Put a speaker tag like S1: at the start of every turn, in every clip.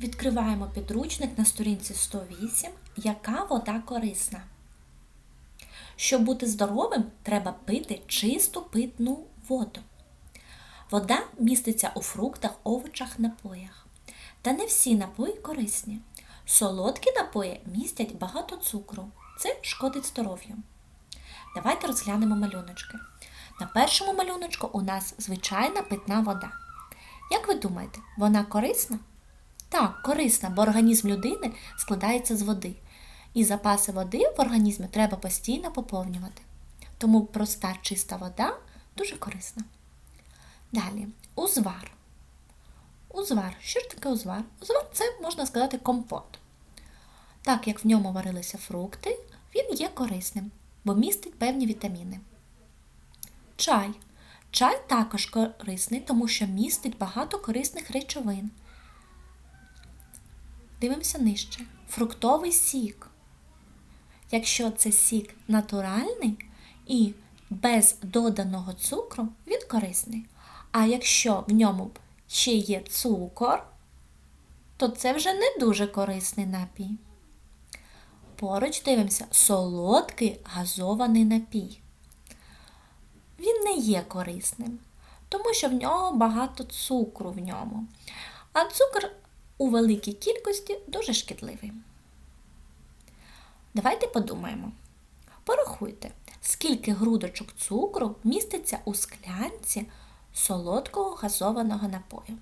S1: Відкриваємо підручник на сторінці 108. Яка вода корисна? Щоб бути здоровим, треба пити чисту питну воду. Вода міститься у фруктах, овочах, напоях. Та не всі напої корисні. Солодкі напої містять багато цукру. Це шкодить здоров'ю. Давайте розглянемо малюночки. На першому малюночку у нас звичайна питна вода. Як ви думаєте, вона корисна? Так, корисна, бо організм людини складається з води. І запаси води в організмі треба постійно поповнювати. Тому проста чиста вода дуже корисна. Далі, узвар. Узвар. Що ж таке узвар? Узвар це, можна сказати, компот. Так як в ньому варилися фрукти, він є корисним, бо містить певні вітаміни. Чай. Чай також корисний, тому що містить багато корисних речовин. Дивимося нижче. Фруктовий сік. Якщо це сік натуральний і без доданого цукру, він корисний. А якщо в ньому ще є цукор, то це вже не дуже корисний напій. Поруч дивимося солодкий газований напій. Він не є корисним, тому що в нього багато цукру в ньому. А цукор у великій кількості дуже шкідливий. Давайте подумаємо. Порахуйте, скільки грудочок цукру міститься у склянці солодкого газованого напою.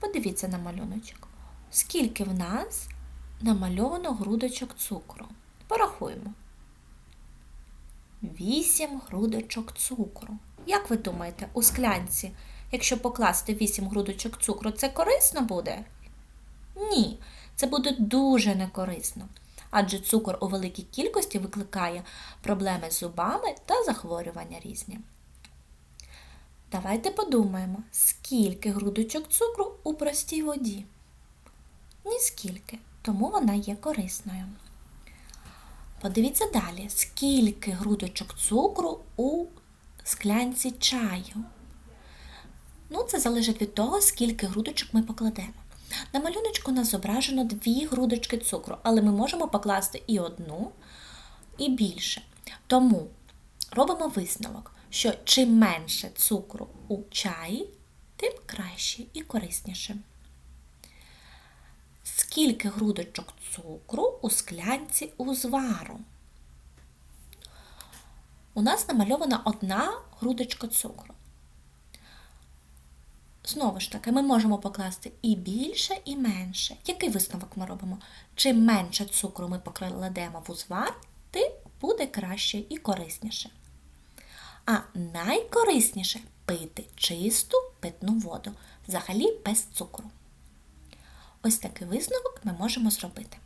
S1: Подивіться на малюночок. Скільки в нас намальовано грудочок цукру? Порахуємо. 8 грудочок цукру. Як ви думаєте, у склянці, якщо покласти 8 грудочок цукру, це корисно буде? Ні, це буде дуже некорисно. Адже цукор у великій кількості викликає проблеми з зубами та захворювання різні. Давайте подумаємо, скільки грудочок цукру у простій воді. Ніскільки, тому вона є корисною. Подивіться далі, скільки грудочок цукру у склянці чаю. Ну, це залежить від того, скільки грудочок ми покладемо. На малюночку у нас зображено дві грудочки цукру, але ми можемо покласти і одну, і більше. Тому робимо висновок, що чим менше цукру у чаї, тим краще і корисніше. Скільки грудочок цукру у склянці узвару? У нас намальована одна грудочка цукру. Знову ж таки, ми можемо покласти і більше, і менше. Який висновок ми робимо? Чим менше цукру ми покладемо в узвар, тим буде краще і корисніше. А найкорисніше пити чисту питну воду, взагалі без цукру. Ось такий висновок ми можемо зробити.